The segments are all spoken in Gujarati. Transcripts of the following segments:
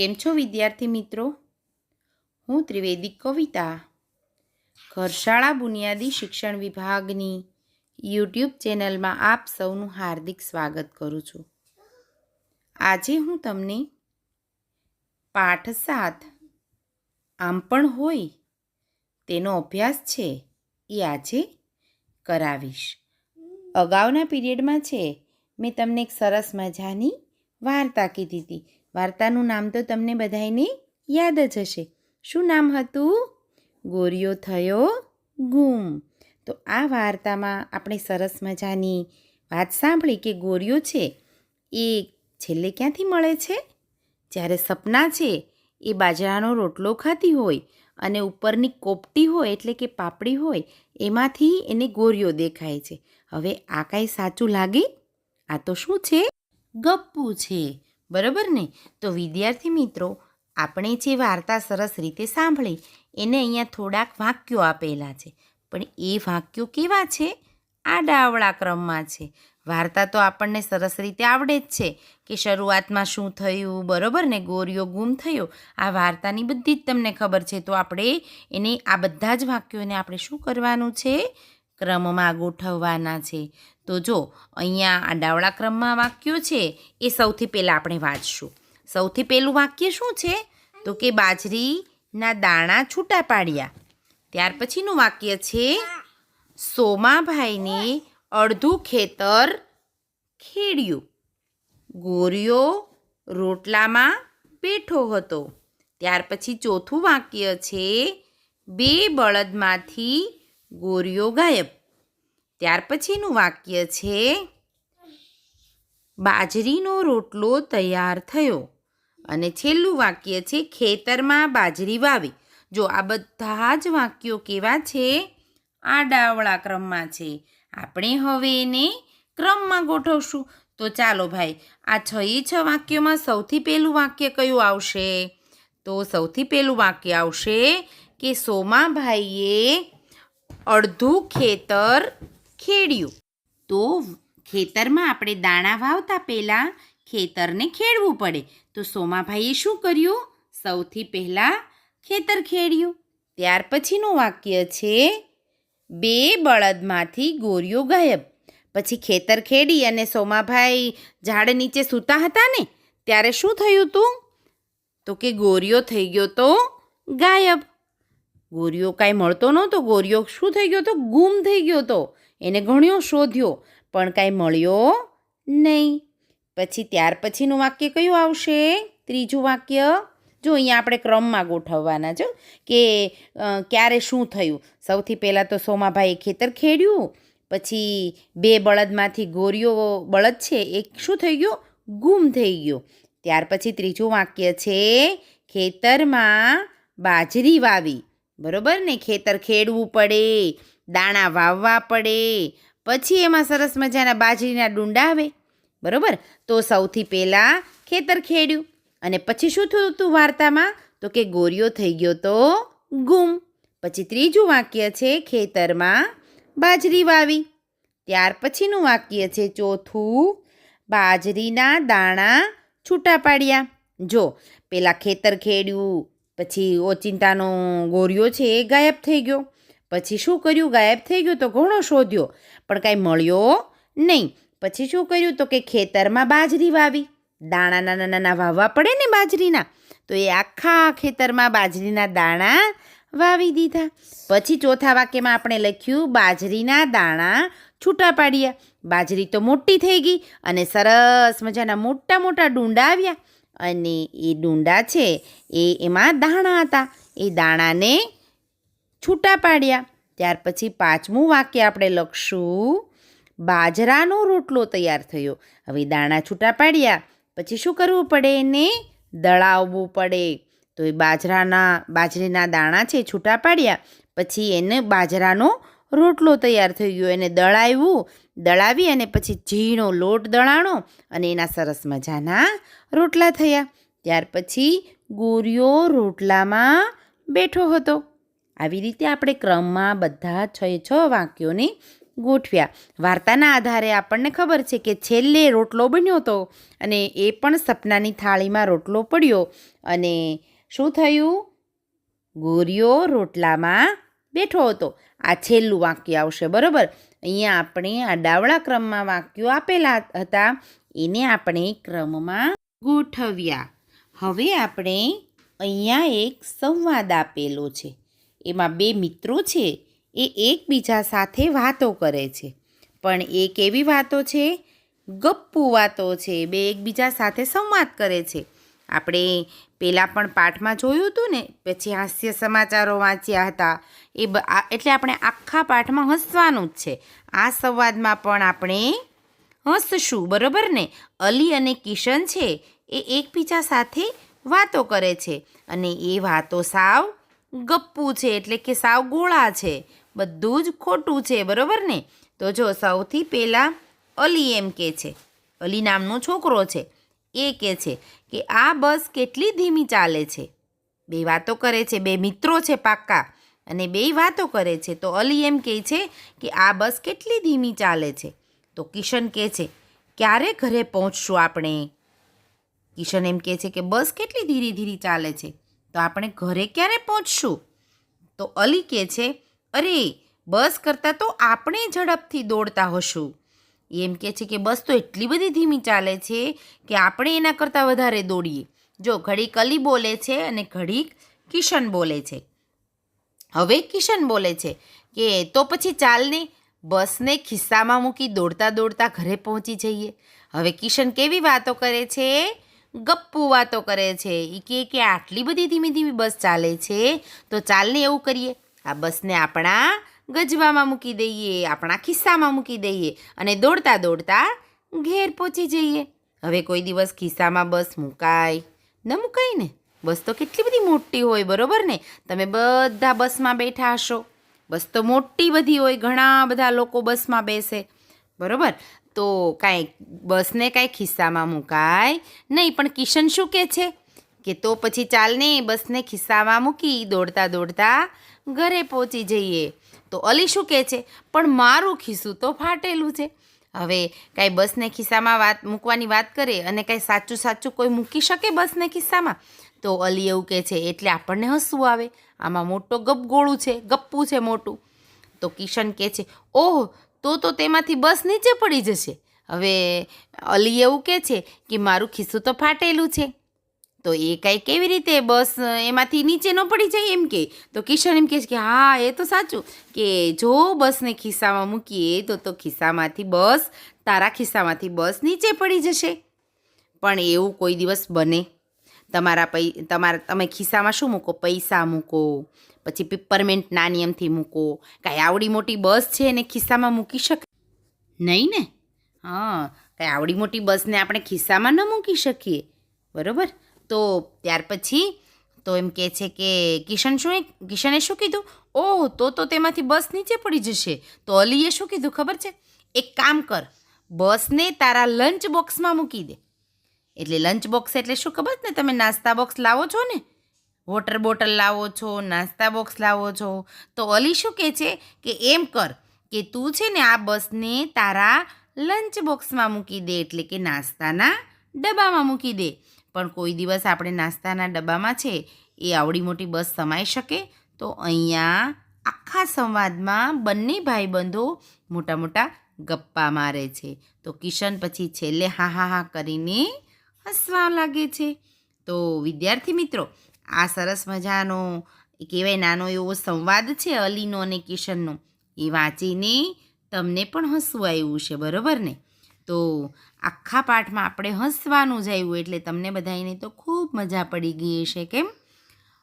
કેમ છો, વિદ્યાર્થી મિત્રો? હું ત્રિવેદી કવિતા. ઘરશાળા બુનિયાદી શિક્ષણ વિભાગની યુટ્યુબ ચેનલમાં આપ સૌનું હાર્દિક સ્વાગત કરું છું. આજે હું તમને પાઠ સાત, આમ પણ હોય તેનો અભ્યાસ છે એ આજે કરાવીશ. અગાઉના પીરિયડમાં છે, મેં તમને એક સરસ મજાની વાર્તા કીધી હતી. વાર્તાનું નામ તો તમને બધાને યાદ જ હશે. શું નામ હતું? ગોરિયો થયો ગુમ. તો આ વાર્તામાં આપણે સરસ મજાની વાત સાંભળી કે ગોરિયો છે એ છેલ્લે ક્યાંથી મળે છે? જ્યારે સપના છે એ બાજરાનો રોટલો ખાતી હોય અને ઉપરની કોપટી હોય એટલે કે પાપડી હોય એમાંથી એને ગોરિયો દેખાય છે. હવે આ કાંઈ સાચું લાગે? આ તો શું છે? ગપ્પુ છે. બરાબર ને? તો વિદ્યાર્થી મિત્રો, આપણે જે વાર્તા સરસ રીતે સાંભળી, એને અહીંયા થોડાક વાક્યો આપેલા છે. પણ એ વાક્યો કેવા છે? આ ડાવડા ક્રમમાં છે. વાર્તા તો આપણને સરસ રીતે આવડે જ છે કે શરૂઆતમાં શું થયું, બરાબર ને? ગોરીઓ ગુમ થયો. આ વાર્તાની બધી જ તમને ખબર છે. તો આપણે એને, આ બધા જ વાક્યોને આપણે શું કરવાનું છે? ક્રમમાં ગોઠવવાના છે. તો જો, અહીંયા આ ડાવડા ક્રમમાં વાક્યો છે, એ સૌથી પહેલાં આપણે વાંચશું. સૌથી પહેલું વાક્ય શું છે? તો કે બાજરીના દાણા છૂટા પાડ્યા. ત્યાર પછીનું વાક્ય છે, સોમાભાઈને અડધું ખેતર ખેડ્યું. ગોરિયો રોટલામાં બેઠો હતો. ત્યાર પછી ચોથું વાક્ય છે, બે બળદમાંથી ગોરિયો ગાયબ. ત્યાર પછીનું વાક્ય છે, બાજરીનો રોટલો તૈયાર થયો. અને છેલ્લું વાક્ય છે, ખેતરમાં બાજરી વાવી. જો આ બધા જ વાક્યો કેવા છે? આ ડાવડા ક્રમમાં છે. આપણે હવે એને ક્રમમાં ગોઠવશું. તો ચાલો ભાઈ, આ છ છ વાક્યોમાં સૌથી પહેલું વાક્ય કયું આવશે? તો સૌથી પહેલું વાક્ય આવશે કે સોમાભાઈએ અડધું ખેતર ખેડ્યું. તો ખેતરમાં આપણે દાણા વાવતા પહેલાં ખેતરને ખેડવું પડે. તો સોમાભાઈએ શું કર્યું? સૌથી પહેલાં ખેતર ખેડ્યું. ત્યાર પછીનું વાક્ય છે, બે બળદમાંથી ગોરીઓ ગાયબ. પછી ખેતર ખેડી અને સોમાભાઈ ઝાડ નીચે સૂતા હતા ને, ત્યારે શું થયું તું? તો કે ગોરીઓ થઈ ગયો તો ગાયબ. ગોરીઓ કાંઈ મળતો નહોતો. ગોરીઓ શું થઈ ગયો તો? ગુમ થઈ ગયો તો. એને ઘણ્યો શોધ્યો, પણ કાંઈ મળ્યો નહીં. પછી ત્યાર પછીનું વાક્ય કયું આવશે? ત્રીજું વાક્ય? જો અહીંયા આપણે ક્રમમાં ગોઠવવાના છો કે ક્યારે શું થયું? સૌથી પહેલાં તો સોમાભાઈએ ખેતર ખેડ્યું, પછી બે બળદમાંથી ગોરીઓ બળદ છે એ શું થઈ ગયો? ગુમ થઈ ગયો. ત્યાર પછી ત્રીજું વાક્ય છે, ખેતરમાં બાજરી વાવી. બરોબર ને? ખેતર ખેડવું પડે. દાણા વાવવા પડે. પછી એમાં સરસ મજાના બાજરીના ડુંડા આવે. બરાબર? તો સૌથી પહેલાં ખેતર ખેડ્યું. અને પછી શું થયું હતું વાર્તામાં? તો કે ગોરીઓ થઈ ગયો તો ગુમ. પછી ત્રીજું વાક્ય છે ખેતરમાં બાજરી વાવી. ત્યાર પછીનું વાક્ય છે ચોથું બાજરીના દાણા છૂટા પાડ્યા. જો પેલા ખેતર ખેડ્યું, પછી ઓચિંતાનો ગોરિયો છે એ ગાયબ થઈ ગયો. પછી શું કર્યું? ગાયબ થઈ ગયો તો ઘણો શોધ્યો, પણ કાંઈ મળ્યો નહીં. પછી શું કર્યું? તો કે ખેતરમાં બાજરી વાવી. દાણા નાના નાના વાવવા પડે ને બાજરીના. તો એ આખા ખેતરમાં બાજરીના દાણા વાવી દીધા. પછી ચોથા વાક્યમાં આપણે લખ્યું, બાજરીના દાણા છૂટા પાડ્યા. બાજરી તો મોટી થઈ ગઈ અને સરસ મજાના મોટા મોટા ડુંડા આવ્યા. અને એ ડુંડા છે એ એમાં દાણા હતા. એ દાણાને છૂટા પાડ્યા. ત્યાર પછી પાંચમું વાક્ય આપણે લખશું. બાજરાનો રોટલો તૈયાર થયો. હવે દાણા છૂટા પાડ્યા. પછી શું કરવું પડે એને? દળાવવું પડે. તો એ બાજરાના, બાજરીના દાણા છે છૂટા પાડ્યા. પછી એને બાજરાનો રોટલો તૈયાર થઈ ગયો. એને દળાવ્યું. દળાવી અને પછી ઝીણો લોટ દળાણો અને એના સરસ મજાના રોટલા થયા. ત્યાર પછી ગોરિયો રોટલામાં બેઠો હતો. આવી રીતે આપણે ક્રમમાં બધા છ છ વાક્યોને ગોઠવ્યા. વાર્તાના આધારે આપણને ખબર છે કે છેલ્લે રોટલો બન્યો હતો અને એ પણ સપનાની થાળીમાં રોટલો પડ્યો. અને શું થયું? ગોરીઓ રોટલામાં બેઠો હતો. આ છેલ્લું વાક્ય આવશે, બરાબર? અહીંયા આપણે આ ડાવળા ક્રમમાં વાક્યો આપેલા હતા. એને આપણે ક્રમમાં ગોઠવ્યા. હવે આપણે અહીંયા એક સંવાદ આપેલો છે. એમાં બે મિત્રો છે, એ એકબીજા સાથે વાતો કરે છે. પણ એ કેવી વાતો છે? ગપ્પુ વાતો છે, બે એકબીજા સાથે સંવાદ કરે છે. આપણે પહેલાં પણ પાઠમાં જોયું હતું ને, પછી હાસ્ય સમાચારો વાંચ્યા હતા. એ એટલે આપણે આખા પાઠમાં હસવાનું જ છે. આ સંવાદમાં પણ આપણે હસશું, બરોબર ને? અલી અને કિશન છે, એ એકબીજા સાથે વાતો કરે છે. અને એ વાતો સાવ ગપ્પુ છે એટલે કે સાવ ગોળા છે. બધું જ ખોટું છે, બરોબર ને? તો જો સૌથી પહેલાં અલી એમ કે છે. અલી નામનો છોકરો છે. એ કહે છે કે આ બસ કેટલી ધીમી ચાલે છે. બે વાતો કરે છે, બે મિત્રો છે પાક્કા. અને બેય વાતો કરે છે. તો અલી એમ કહે છે કે આ બસ કેટલી ધીમી ચાલે છે. તો કિશન કહે છે, ક્યારે ઘરે પહોંચશું આપણે? કિશન એમ કહે છે કે બસ કેટલી ધીરે ધીરે ચાલે છે. તો આપણે ઘરે ક્યારે પહોંચશું? તો અલી કહે છે, અરે, બસ કરતાં તો આપણે ઝડપથી દોડતા હશું. એમ કહે છે કે, બસ તો એટલી બધી ધીમી ચાલે છે કે આપણે એના કરતાં વધારે દોડીએ. જો ઘડીક અલી બોલે છે અને ઘડીક કિશન બોલે છે. હવે કિશન બોલે છે કે, તો પછી ચાલને બસને ખિસ્સામાં મૂકી દોડતા દોડતા ઘરે પહોંચી જઈએ. હવે કિશન કેવી વાતો કરે છે? ગપ્પુ વાતો કરે છે. એ કહે કે આટલી બધી ધીમી ધીમી બસ ચાલે છે. તો ચાલને એવું કરીએ. આ બસને આપણા ગજવામાં મૂકી દઈએ, આપણા ખિસ્સામાં મૂકી દઈએ અને દોડતા દોડતા ઘેર પહોંચી જઈએ. હવે કોઈ દિવસ ખિસ્સામાં બસ મુકાય. ન મુકાય ને? બસ તો કેટલી બધી મોટી હોય, બરોબર ને? તમે બધા બસમાં બેઠા હશો. બસ તો મોટી બધી હોય, ઘણા બધા લોકો બસમાં બેસે. બરોબર? તો કાંઈ બસને કાંઈ ખિસ્સામાં મુકાય નહીં, પણ કિશન શું કહે છે? કે તો પછી ચાલને બસને ખિસ્સામાં મૂકી દોડતા દોડતા ઘરે પહોંચી જઈએ. તો અલી શું કહે છે? પણ મારું ખિસ્સું તો ફાટેલું છે. હવે કાંઈ બસને ખિસ્સામાં વાત, મૂકવાની વાત કરે અને કાંઈ સાચું સાચું કોઈ મૂકી શકે બસને ખિસ્સામાં? તો અલી એવું કહે છે, એટલે આપણને હસવું આવે. આમાં મોટો ગપગોળું છે, ગપ્પું છે મોટું. તો કિશન કહે છે, ઓહ તો તો તેમાંથી બસ નીચે પડી જશે. હવે અલી એવું કહે છે કે મારું ખિસ્સું તો ફાટેલું છે. તો એ કાંઈ કેવી રીતે બસ એમાંથી નીચે ન પડી જાય એમ કે? તો કિશન એમ કહે છે કે હા, એ તો સાચું કે જો બસને ખિસ્સામાં મૂકીએ તો તો ખિસ્સામાંથી બસ, તારા ખિસ્સામાંથી બસ નીચે પડી જશે. પણ એવું કોઈ દિવસ બને. તમારા પૈ, તમારા, તમે ખિસ્સામાં શું મૂકો? પૈસા મૂકો. પછી પિપરમેન્ટના નાની એમથી મૂકો. કાંઈ આવડી મોટી બસ છે એને ખિસ્સામાં મૂકી શકે નહીં ને? હા, કાંઈ આવડી મોટી બસને આપણે ખિસ્સામાં ન મૂકી શકીએ. બરાબર? તો ત્યાર પછી તો એમ કહે છે કે, કિશન શું કિશને શું કીધું? ઓહ, તો તો તેમાંથી બસ નીચે પડી જશે. તો અલીએ શું કીધું ખબર છે? એક કામ કર, બસને તારા લંચ બોક્સમાં મૂકી દે. એટલે લંચ બોક્સ એટલે શું ખબર? છે ને તમે નાસ્તા બોક્સ લાવો છો ને? વોટર બોટલ લાવો છો, નાસ્તા બોક્સ લાવો છો. તો અલી શું કહે છે કે એમ કર કે તું છે ને આ બસને તારા લંચ બોક્સમાં મૂકી દે, એટલે કે નાસ્તાના ડબ્બામાં મૂકી દે. પણ કોઈ દિવસ આપણે નાસ્તાના ડબ્બામાં છે એ આવડી મોટી બસ સમાઈ શકે, તો અહીંયા આખા સંવાદમાં બંને ભાઈબંધો મોટા મોટા ગપ્પા મારે છે. તો કિશન પછી છેલ્લે હા હા હા કરીને હસવા લાગે છે. તો વિદ્યાર્થી મિત્રો આ સરસ મજાનો કહેવાય નાનો એવો સંવાદ છે અલીનો અને કિશનનો. એ વાંચીને તમને પણ હસવું આવ્યું છે બરાબર ને? તો આખા પાઠમાં આપણે હસવાનું જ આવ્યું એટલે તમને બધાને તો ખૂબ મજા પડી ગઈ હશે, કેમ?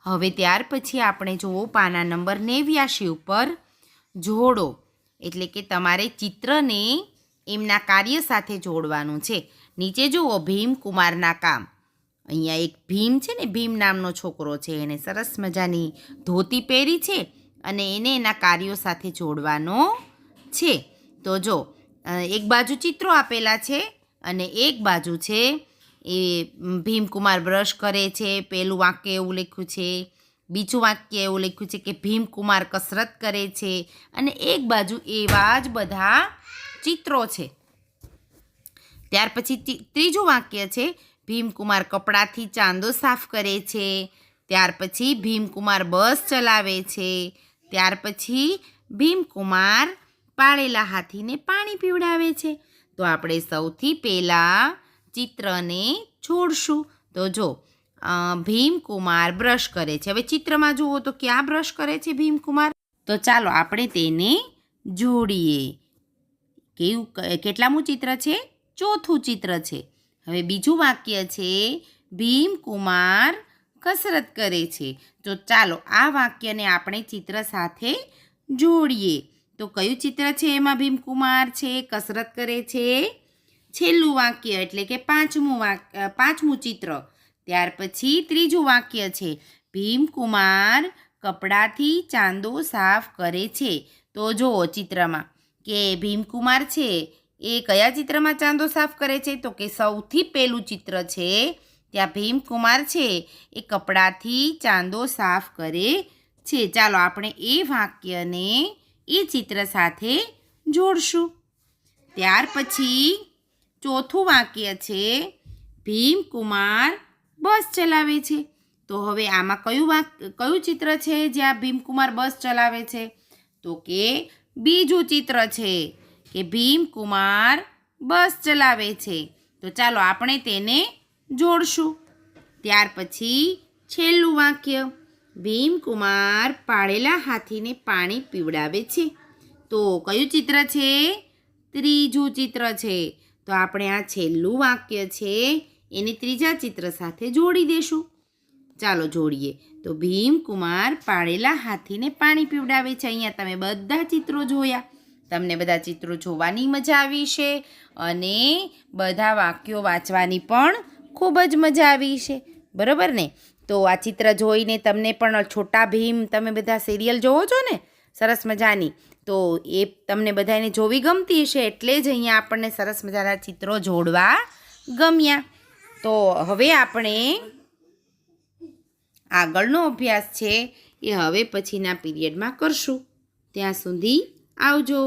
હવે ત્યાર પછી આપણે જુઓ પાના નંબર નેવ્યાશી ઉપર જોડો. એટલે કે તમારે ચિત્રને એમના કાર્ય સાથે જોડવાનું છે. નીચે જુઓ ભીમ કુમારના કામ. અહીંયા એક ભીમ છે ને, ભીમ નામનો છોકરો છે. એને સરસ મજાની ધોતી પહેરી છે અને એને એના કાર્યો સાથે જોડવાનો છે. તો જો એક બાજુ ચિત્રો આપેલા છે અને એક બાજુ છે એ ભીમકુમાર બ્રશ કરે છે, પેલું વાક્ય એવું લખ્યું છે, બીજું વાક્ય એવું લખ્યું છે કે ભીમકુમાર કસરત કરે છે અને એક બાજુ એવા જ બધા ચિત્રો છે. ત્યાર પછી ત્રીજું વાક્ય છે ભીમકુમાર કપડાથી ચાંદો સાફ કરે છે. ત્યાર પછી ભીમકુમાર બસ ચલાવે છે. ત્યાર પછી ભીમકુમાર પાળેલા હાથીને પાણી પીવડાવે છે. તો આપણે સૌથી પહેલાં ચિત્રને છોડશું. તો જો ભીમકુમાર બ્રશ કરે છે. હવે ચિત્રમાં જુઓ તો ક્યાં બ્રશ કરે છે ભીમકુમાર? તો ચાલો આપણે તેને જોડીએ. કેવું કેટલામું ચિત્ર છે? ચોથું ચિત્ર છે. હવે બીજું વાક્ય છે, ભીમકુમાર કસરત કરે છે. તો ચાલો આ વાક્યને આપણે ચિત્ર સાથે જોડીએ. તો કયું ચિત્ર છે એમાં ભીમકુમાર છે, કસરત કરે છે? છેલ્લું વાક્ય એટલે કે પાંચમું વાક્ય પાંચમું ચિત્ર. ત્યાર પછી ત્રીજું વાક્ય છે, ભીમકુમાર કપડાથી ચાંદો સાફ કરે છે. તો જુઓ ચિત્રમાં કે ભીમકુમાર છે એ કયા ચિત્રમાં ચાંદો સાફ કરે છે? તો કે સૌથી પહેલું ચિત્ર છે, ત્યાં ભીમકુમાર છે, એ કપડાથી ચાંદો સાફ કરે છે. ચાલો આપણે એ વાક્યને એ ચિત્ર સાથે જોડશું. ત્યાર પછી ચોથું વાક્ય છે, ભીમકુમાર બસ ચલાવે છે. તો હવે આમાં કયું વાક, કયું ચિત્ર છે જ્યાં ભીમકુમાર બસ ચલાવે છે? તો કે બીજું ચિત્ર છે કે ભીમકુમાર બસ ચલાવે છે. તો ચાલો આપણે તેને જોડશું. ત્યાર પછી છેલ્લું વાક્ય. ભીમકુમાર પાળેલા હાથીને પાણી પીવડાવે છે. તો કયું ચિત્ર છે? ત્રીજું ચિત્ર છે. તો આપણે આ છેલ્લું વાક્ય છે, એને ત્રીજા ચિત્ર સાથે જોડી દેશું. ચાલો જોડીએ. તો ભીમકુમાર પાળેલા હાથીને પાણી પીવડાવે છે. અહીંયા તમે બધા ચિત્રો જોયા. તમને બધા ચિત્રો જોવાની મજા આવી છે અને બધા વાક્યો વાંચવાની પણ ખૂબ જ મજા આવી છે. બરાબર ને? તો આ ચિત્ર જોઈને તમને પણ છોટા ભીમ તમે બધા સિરિયલ જોવો છો ને? સરસ મજાની. તો એ તમને બધાને જોવી ગમતી હશે એટલે જ અહીંયા આપણને સરસ મજાના ચિત્રો જોડવા ગમ્યા. તો હવે આપણે આગળનો અભ્યાસ છે એ હવે પછીના પીરિયડમાં કરશું. ત્યાં સુધી આવજો.